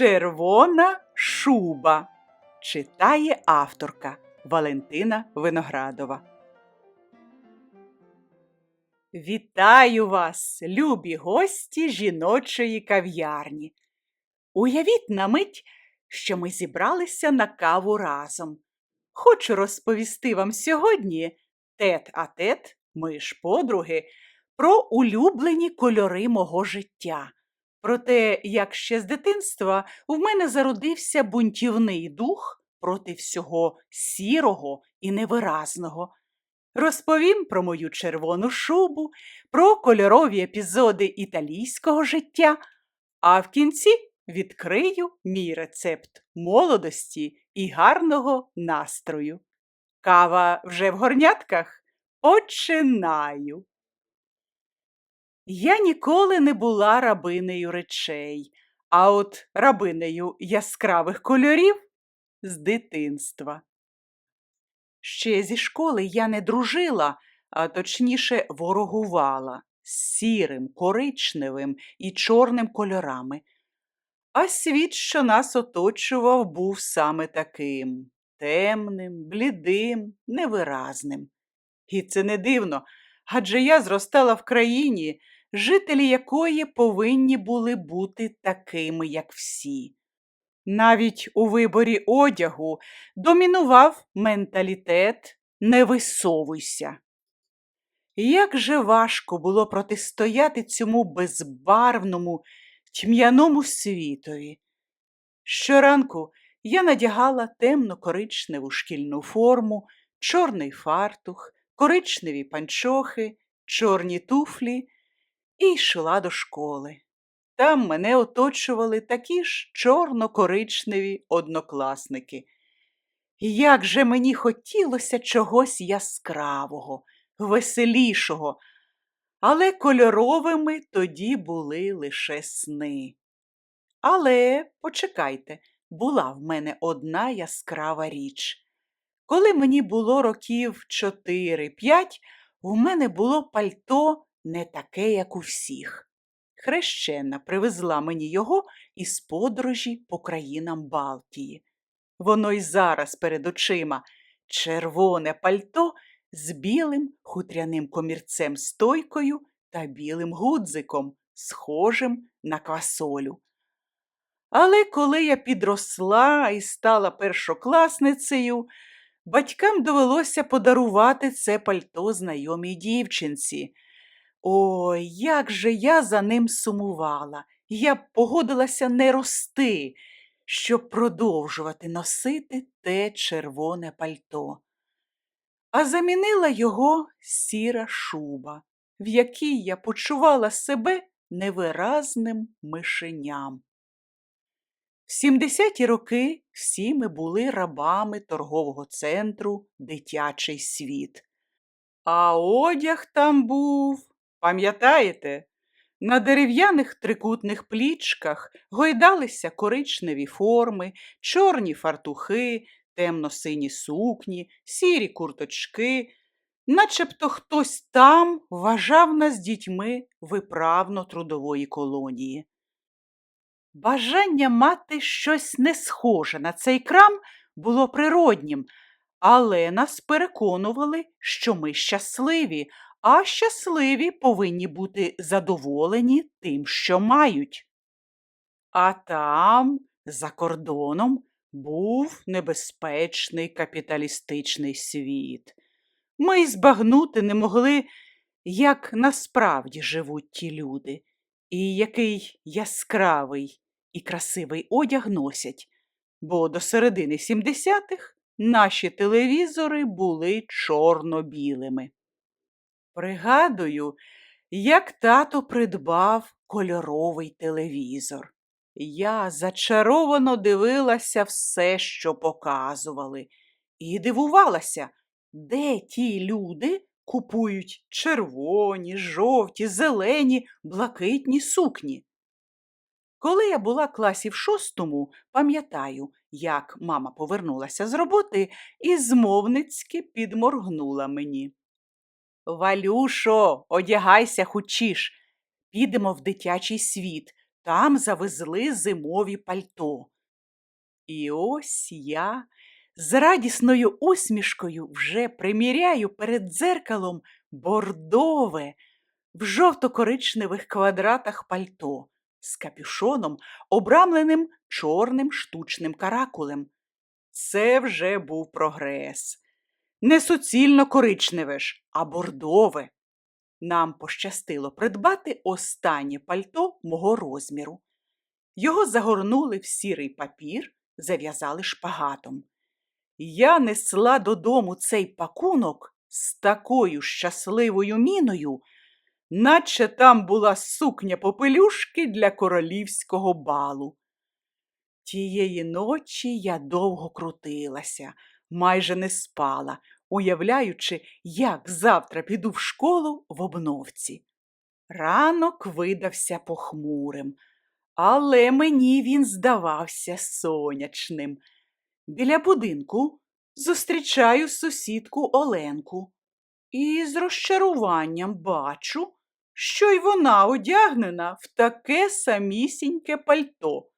Червона шуба читає авторка Валентина Виноградова. Вітаю вас, любі гості жіночої кав'ярні. Уявіть на мить, що ми зібралися на каву разом. Хочу розповісти вам сьогодні тет а тет, ми ж подруги, про улюблені кольори мого життя. Про те, як ще з дитинства в мене зародився бунтівний дух проти всього сірого і невиразного. Розповім про мою червону шубу, про кольорові епізоди італійського життя, а в кінці відкрию мій рецепт молодості і гарного настрою. Кава вже в горнятках? Починаю. Я ніколи не була рабинею речей, а от рабинею яскравих кольорів з дитинства. Ще зі школи я не дружила, а точніше ворогувала з сірим, коричневим і чорним кольорами. А світ, що нас оточував, був саме таким темним, блідим, невиразним. І це не дивно, адже я зростала в країні, жителі якої повинні були бути такими, як всі. Навіть у виборі одягу домінував менталітет не висовуйся. Як же важко було протистояти цьому безбарвному, тьм'яному світові. Щоранку я надягала темно-коричневу шкільну форму, чорний фартух, коричневі панчохи, чорні туфлі і йшла до школи. Там мене оточували такі ж чорно-коричневі однокласники. Як же мені хотілося чогось яскравого, веселішого, але кольоровими тоді були лише сни. Але почекайте, була в мене одна яскрава річ. Коли мені було років 4-5, у мене було пальто не таке, як у всіх. Хрещена привезла мені його із подорожі по країнам Балтії. Воно й зараз перед очима червоне пальто з білим хутряним комірцем стойкою та білим гудзиком, схожим на квасолю. Але коли я підросла і стала першокласницею, батькам довелося подарувати це пальто знайомій дівчинці. Ой, як же я за ним сумувала, я б погодилася не рости, щоб продовжувати носити те червоне пальто. А замінила його сіра шуба, в якій я почувала себе невиразним мишеням. В 70-ті роки всі ми були рабами торгового центру Дитячий світ. А одяг там був, пам'ятаєте, на дерев'яних трикутних плічках гойдалися коричневі форми, чорні фартухи, темно-сині сукні, сірі курточки, начебто хтось там вважав нас дітьми виправно трудової колонії. Бажання мати щось не схоже на цей крам було природнім, але нас переконували, що ми щасливі, а щасливі повинні бути задоволені тим, що мають. А там, за кордоном, був небезпечний капіталістичний світ. Ми й збагнути не могли, як насправді живуть ті люди, і який яскравий і красивий одяг носять, бо до середини 70-х наші телевізори були чорно-білими. Пригадую, як тато придбав кольоровий телевізор. Я зачаровано дивилася все, що показували, і дивувалася, де ті люди купують червоні, жовті, зелені, блакитні сукні. Коли я була класі в шостому, пам'ятаю, як мама повернулася з роботи і змовницьки підморгнула мені. Валюшо, одягайся хучіш, підемо в дитячий світ. Там завезли зимові пальто. І ось я з радісною усмішкою вже приміряю перед дзеркалом бордове в жовто-коричневих квадратах пальто з капюшоном, обрамленим чорним штучним каракулем. Це вже був прогрес. Не суцільно коричневе ж, а бордове. Нам пощастило придбати останнє пальто мого розміру. Його загорнули в сірий папір, зав'язали шпагатом. Я несла додому цей пакунок з такою щасливою міною, наче там була сукня попелюшки для королівського балу. Тієї ночі я довго крутилася, майже не спала, уявляючи, як завтра піду в школу в обновці. Ранок видався похмурим, але мені він здавався сонячним. Біля будинку зустрічаю сусідку Оленку і з розчаруванням бачу, що й вона одягнена в таке самісіньке пальто.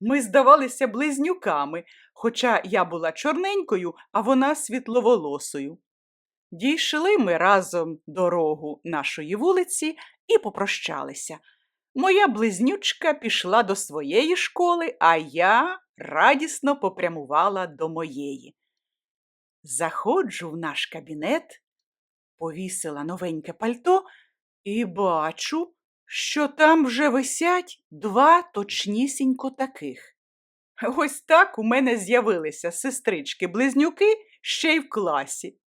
Ми здавалися близнюками, хоча я була чорненькою, а вона світловолосою. Дійшли ми разом дорогу нашої вулиці і попрощалися. Моя близнючка пішла до своєї школи, а я радісно попрямувала до моєї. Заходжу в наш кабінет, повісила новеньке пальто і бачу, що там вже висять два точнісінько таких. Ось так у мене з'явилися сестрички-близнюки ще й в класі.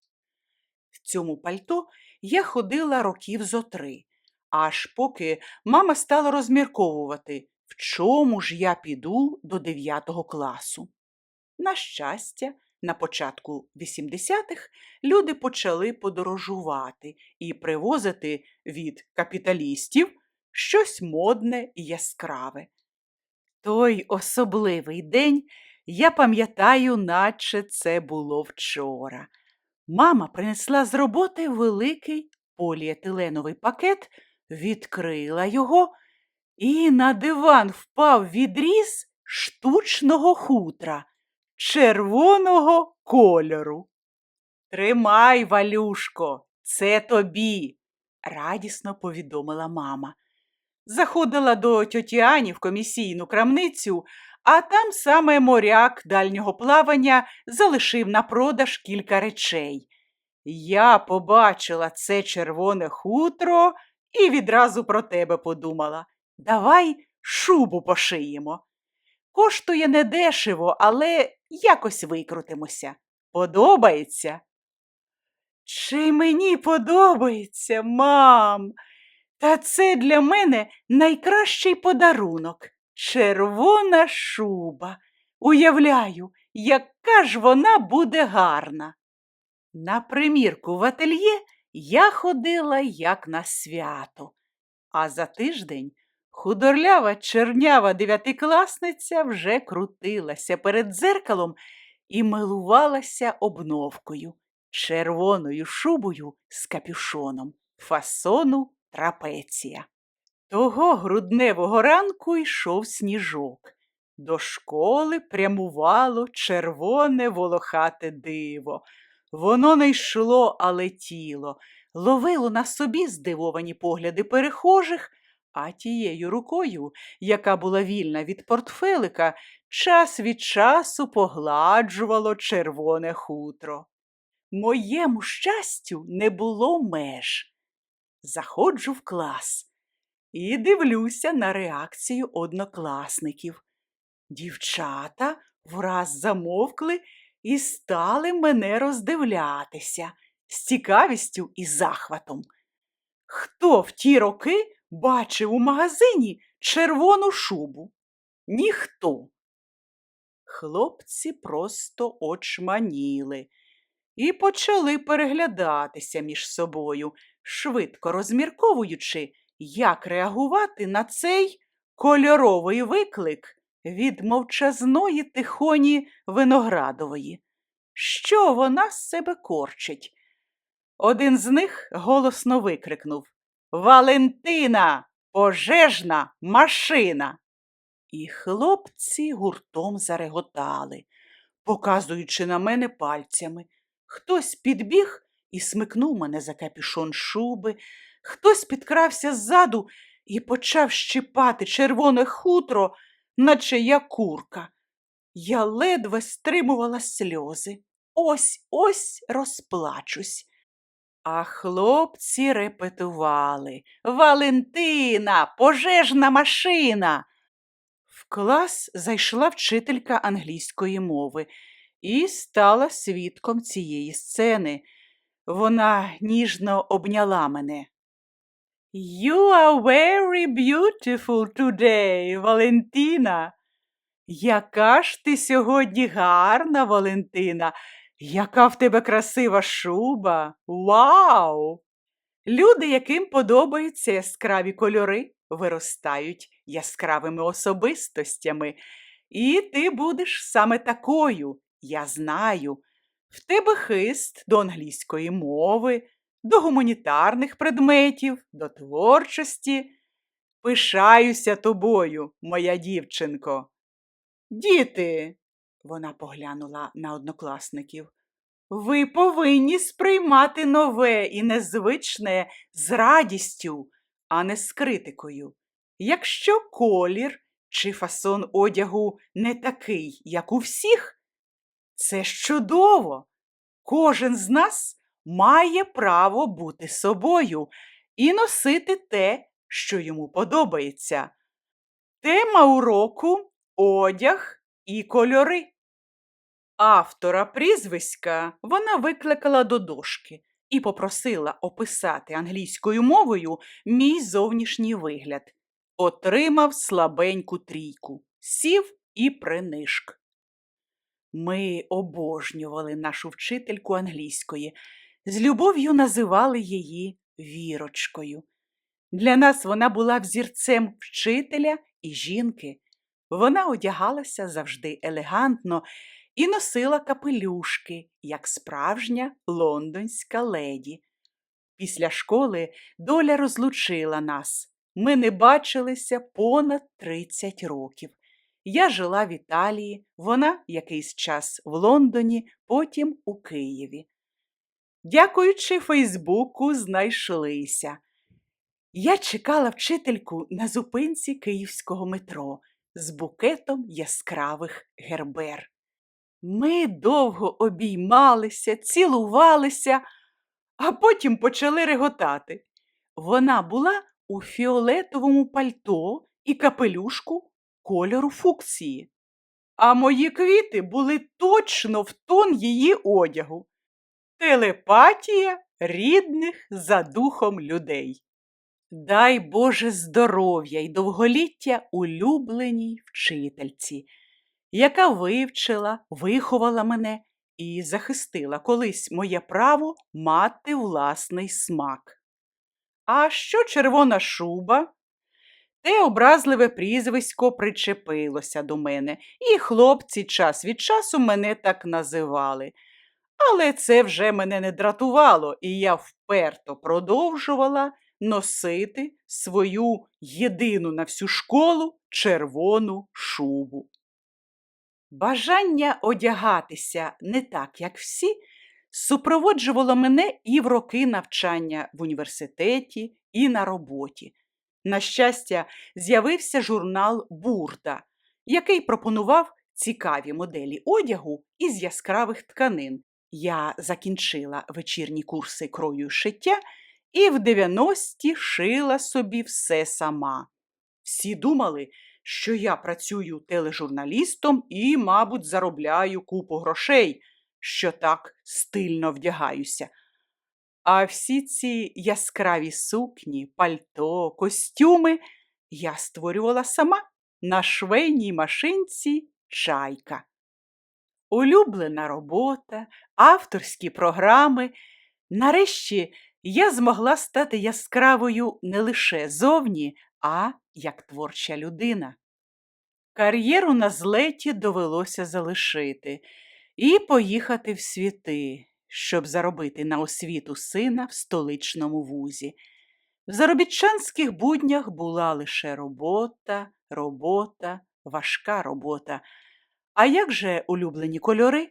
В цьому пальто я ходила років зо три, аж поки мама стала розмірковувати, в чому ж я піду до 9 класу. На щастя, на початку 80-х люди почали подорожувати і привозити від капіталістів щось модне і яскраве. Той особливий день я пам'ятаю, наче це було вчора. Мама принесла з роботи великий поліетиленовий пакет, відкрила його, і на диван впав відріз штучного хутра червоного кольору. Тримай, Валюшко, це тобі, радісно повідомила мама. Заходила до тьоті Ані в комісійну крамницю, а там саме моряк дальнього плавання залишив на продаж кілька речей. Я побачила це червоне хутро і відразу про тебе подумала. Давай шубу пошиємо. Коштує недешево, але якось викрутимося. Подобається? Чи мені подобається, мам? Та це для мене найкращий подарунок червона шуба. Уявляю, яка ж вона буде гарна. На примірку в ательє я ходила як на свято, а за тиждень худорлява чернява дев'ятикласниця вже крутилася перед дзеркалом і милувалася обновкою, червоною шубою з капюшоном, фасону трапеція. Того грудневого ранку йшов сніжок. До школи прямувало червоне волохате диво. Воно не йшло, а летіло, ловило на собі здивовані погляди перехожих, а тією рукою, яка була вільна від портфелика, час від часу погладжувало червоне хутро. Моєму щастю не було меж. Заходжу в клас і дивлюся на реакцію однокласників. Дівчата враз замовкли і стали мене роздивлятися з цікавістю і захватом. Хто в ті роки бачив у магазині червону шубу? Ніхто. Хлопці просто очманіли і почали переглядатися між собою, швидко розмірковуючи, як реагувати на цей кольоровий виклик від мовчазної тихоні виноградової. Що вона з себе корчить? Один з них голосно викрикнув Валентина, пожежна машина. І хлопці гуртом зареготали, показуючи на мене пальцями. Хтось підбіг і смикнув мене за капюшон шуби, хтось підкрався ззаду і почав щипати червоне хутро, наче я курка. Я ледве стримувала сльози. Ось ось розплачусь. А хлопці репетували Валентина, пожежна машина. В клас зайшла вчителька англійської мови і стала свідком цієї сцени. Вона ніжно обняла мене. You are very beautiful today, Валентина. Яка ж ти сьогодні гарна, Валентина, яка в тебе красива шуба. Вау! Люди, яким подобаються яскраві кольори, виростають яскравими особистостями. І ти будеш саме такою, я знаю. В тебе хист до англійської мови, до гуманітарних предметів, до творчості. Пишаюся тобою, моя дівчинко. Діти, вона поглянула на однокласників. Ви повинні сприймати нове і незвичне з радістю, а не з критикою. Якщо колір чи фасон одягу не такий, як у всіх, це чудово. Кожен з нас має право бути собою і носити те, що йому подобається. Тема уроку одяг і кольори. Автора прізвиська вона викликала до дошки і попросила описати англійською мовою мій зовнішній вигляд. Отримав слабеньку трійку, сів і принишк. Ми обожнювали нашу вчительку англійської, з любов'ю називали її Вірочкою. Для нас вона була взірцем вчителя і жінки. Вона одягалася завжди елегантно і носила капелюшки, як справжня лондонська леді. Після школи доля розлучила нас. Ми не бачилися понад 30 років. Я жила в Італії, вона якийсь час в Лондоні, потім у Києві. Дякуючи Фейсбуку, знайшлися. Я чекала вчительку на зупинці київського метро з букетом яскравих гербер. Ми довго обіймалися, цілувалися, а потім почали реготати. Вона була у фіолетовому пальто і капелюшку кольору фукції, а мої квіти були точно в тон її одягу. Телепатія рідних за духом людей. Дай Боже здоров'я й довголіття улюбленій вчительці, яка вивчила, виховала мене і захистила колись моє право мати власний смак. А що червона шуба? Те образливе прізвисько причепилося до мене, і хлопці час від часу мене так називали. Але це вже мене не дратувало, і я вперто продовжувала носити свою єдину на всю школу червону шубу. Бажання одягатися не так, як всі, супроводжувало мене і в роки навчання в університеті, і на роботі. На щастя, з'явився журнал Бурда, який пропонував цікаві моделі одягу із яскравих тканин. Я закінчила вечірні курси крою шиття і в 90-ті шила собі все сама. Всі думали, що я працюю тележурналістом і, мабуть, заробляю купу грошей, що так стильно вдягаюся. А всі ці яскраві сукні, пальто, костюми я створювала сама на швейній машинці чайка. Улюблена робота, авторські програми. Нарешті я змогла стати яскравою не лише зовні, а як творча людина. Кар'єру на злеті довелося залишити і поїхати в світи, щоб заробити на освіту сина в столичному вузі. В заробітчанських буднях була лише робота, робота, важка робота. А як же улюблені кольори?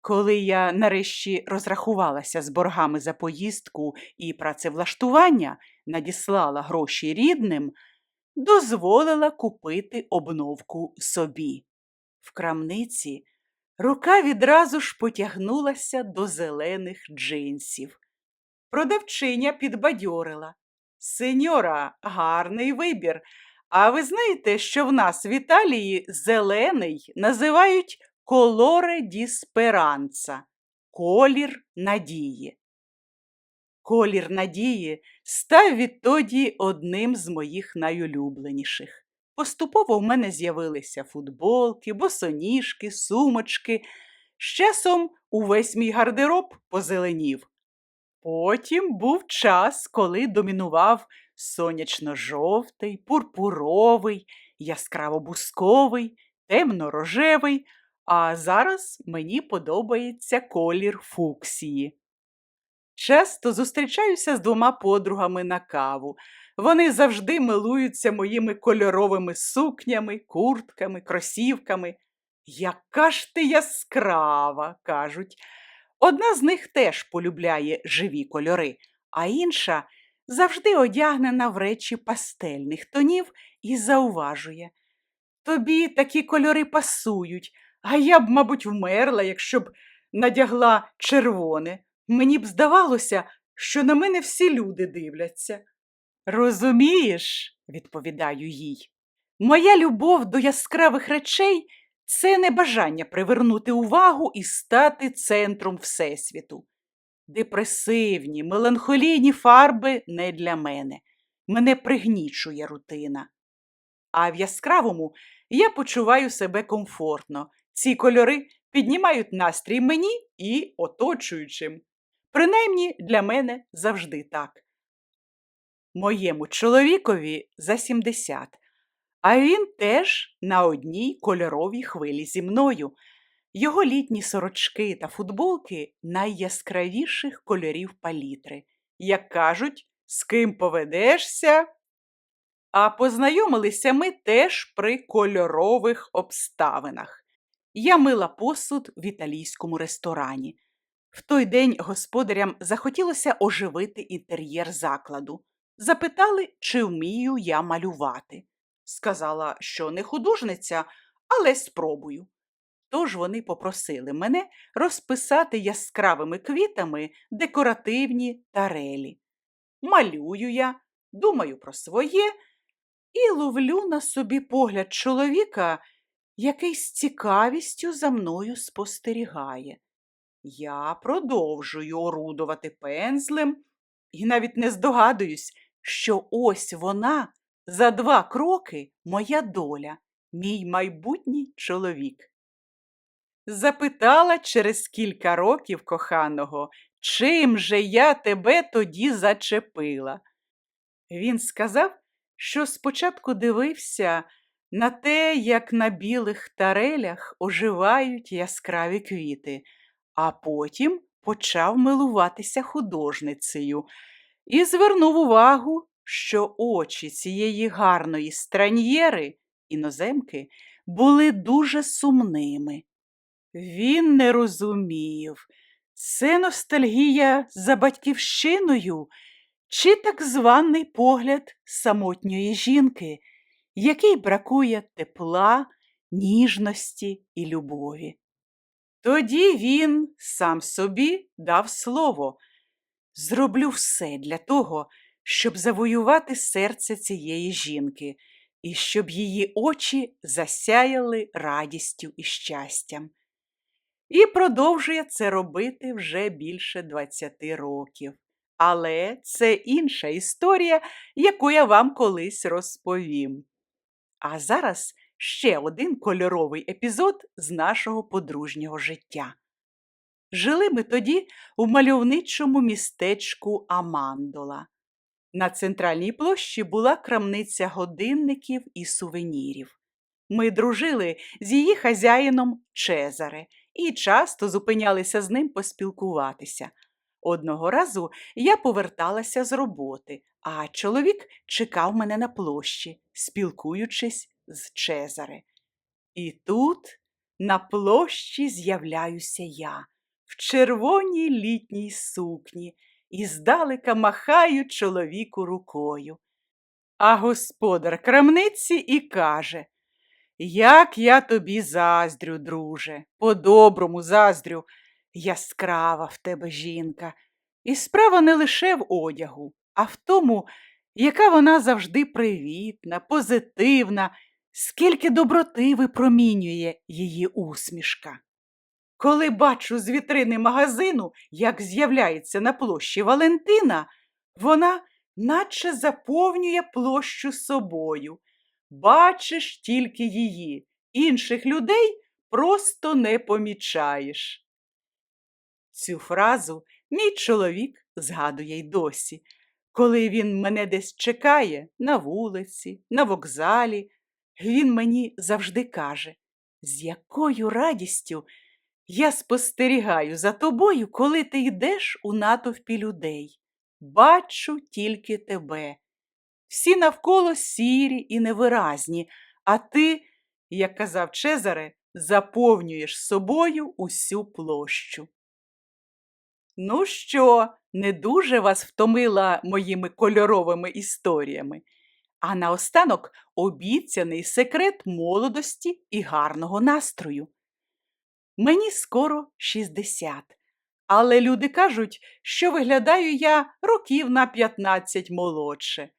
Коли я нарешті розрахувалася з боргами за поїздку і працевлаштування, надіслала гроші рідним, дозволила купити обновку собі. В крамниці рука відразу ж потягнулася до зелених джинсів. Продавчиня підбадьорила. Сеньора, гарний вибір. А ви знаєте, що в нас в Італії зелений називають колоре ді сперанца – колір надії. Колір надії став відтоді одним з моїх найулюбленіших. Поступово в мене з'явилися футболки, босоніжки, сумочки. З часом увесь мій гардероб позеленів. Потім був час, коли домінував сонячно-жовтий, пурпуровий, яскраво-бусковий, темно-рожевий, а зараз мені подобається колір фуксії. Часто зустрічаюся з двома подругами на каву. Вони завжди милуються моїми кольоровими сукнями, куртками, кросівками. Яка ж ти яскрава, кажуть. Одна з них теж полюбляє живі кольори, а інша завжди одягнена в речі пастельних тонів і зауважує. Тобі такі кольори пасують, а я б, мабуть, вмерла, якщо б надягла червоне. Мені б здавалося, що на мене всі люди дивляться. Розумієш, відповідаю їй, моя любов до яскравих речей це не бажання привернути увагу і стати центром Всесвіту. Депресивні, меланхолійні фарби не для мене. Мене пригнічує рутина. А в яскравому я почуваю себе комфортно. Ці кольори піднімають настрій мені і оточуючим. Принаймні для мене завжди так. Моєму чоловікові за 70, а він теж на одній кольоровій хвилі зі мною. Його літні сорочки та футболки найяскравіших кольорів палітри. Як кажуть, з ким поведешся. А познайомилися ми теж при кольорових обставинах. Я мила посуд в італійському ресторані. В той день господарям захотілося оживити інтер'єр закладу. Запитали, чи вмію я малювати. Сказала, що не художниця, але спробую. Тож вони попросили мене розписати яскравими квітами декоративні тарелі. Малюю я, думаю про своє і ловлю на собі погляд чоловіка, який з цікавістю за мною спостерігає. Я продовжую орудувати пензлем і навіть не здогадуюсь, що ось вона за два кроки моя доля, мій майбутній чоловік. Запитала через кілька років коханого, чим же я тебе тоді зачепила. Він сказав, що спочатку дивився на те, як на білих тарелях оживають яскраві квіти, а потім почав милуватися художницею і звернув увагу, що очі цієї гарної страньєри, іноземки, були дуже сумними. Він не розумів, це ностальгія за батьківщиною чи так званий погляд самотньої жінки, якій бракує тепла, ніжності і любові. Тоді він сам собі дав слово зроблю все для того, щоб завоювати серце цієї жінки і щоб її очі засяяли радістю і щастям. І продовжує це робити вже більше 20 років. Але це інша історія, яку я вам колись розповім. А зараз ще один кольоровий епізод з нашого подружнього життя. Жили ми тоді у мальовничому містечку Амандола. На центральній площі була крамниця годинників і сувенірів. Ми дружили з її хазяїном Чезаре і часто зупинялися з ним поспілкуватися. Одного разу я поверталася з роботи, а чоловік чекав мене на площі, спілкуючись з Чезаре. І тут на площі з'являюся я в червоній літній сукні і здалека махаю чоловіку рукою. А господар крамниці і каже Як я тобі заздрю, друже, по-доброму заздрю, яскрава в тебе жінка. І справа не лише в одягу, а в тому, яка вона завжди привітна, позитивна, скільки доброти випромінює її усмішка. Коли бачу з вітрини магазину, як з'являється на площі Валентина, вона наче заповнює площу собою. Бачиш тільки її, інших людей просто не помічаєш. Цю фразу мій чоловік згадує й досі, коли він мене десь чекає на вулиці, на вокзалі, він мені завжди каже, з якою радістю я спостерігаю за тобою, коли ти йдеш у натовпі людей. Бачу тільки тебе. Всі навколо сірі і невиразні, а ти, як казав Чезаре, заповнюєш собою усю площу. Ну що, не дуже вас втомила моїми кольоровими історіями, а наостанок обіцяний секрет молодості і гарного настрою. Мені скоро 60, але люди кажуть, що виглядаю я років на 15 молодше.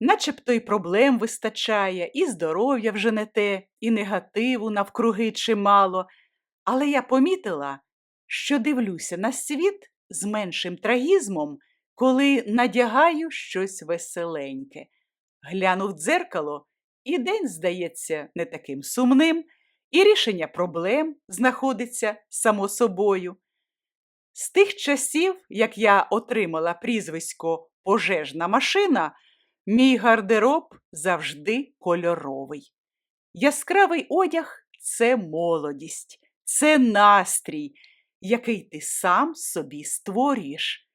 Начебто й проблем вистачає, і здоров'я вже не те, і негативу навкруги чимало. Але я помітила, що дивлюся на світ з меншим трагізмом, коли надягаю щось веселеньке. Гляну в дзеркало, і день здається не таким сумним, і рішення проблем знаходиться само собою. З тих часів, як я отримала прізвисько пожежна машина, мій гардероб завжди кольоровий. Яскравий одяг це молодість, це настрій, який ти сам собі створюєш.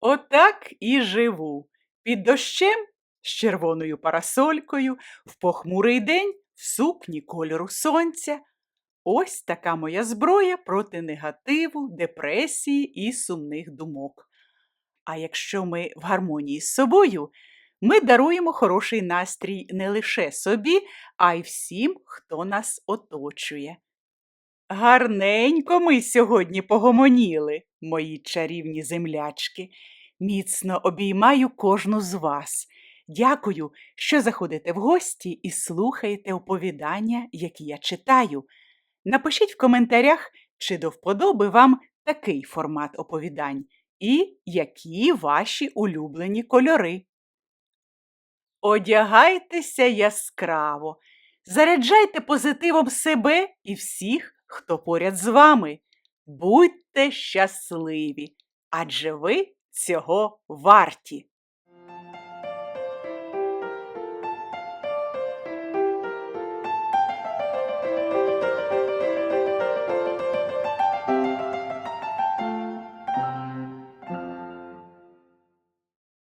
Отак і живу під дощем з червоною парасолькою, в похмурий день в сукні кольору сонця. Ось така моя зброя проти негативу, депресії і сумних думок. А якщо ми в гармонії з собою, ми даруємо хороший настрій не лише собі, а й всім, хто нас оточує. Гарненько ми сьогодні погомоніли, мої чарівні землячки. Міцно обіймаю кожну з вас. Дякую, що заходите в гості і слухаєте оповідання, які я читаю. Напишіть в коментарях, чи до вподоби вам такий формат оповідань і які ваші улюблені кольори. Одягайтеся яскраво, заряджайте позитивом себе і всіх, хто поряд з вами. Будьте щасливі, адже ви цього варті.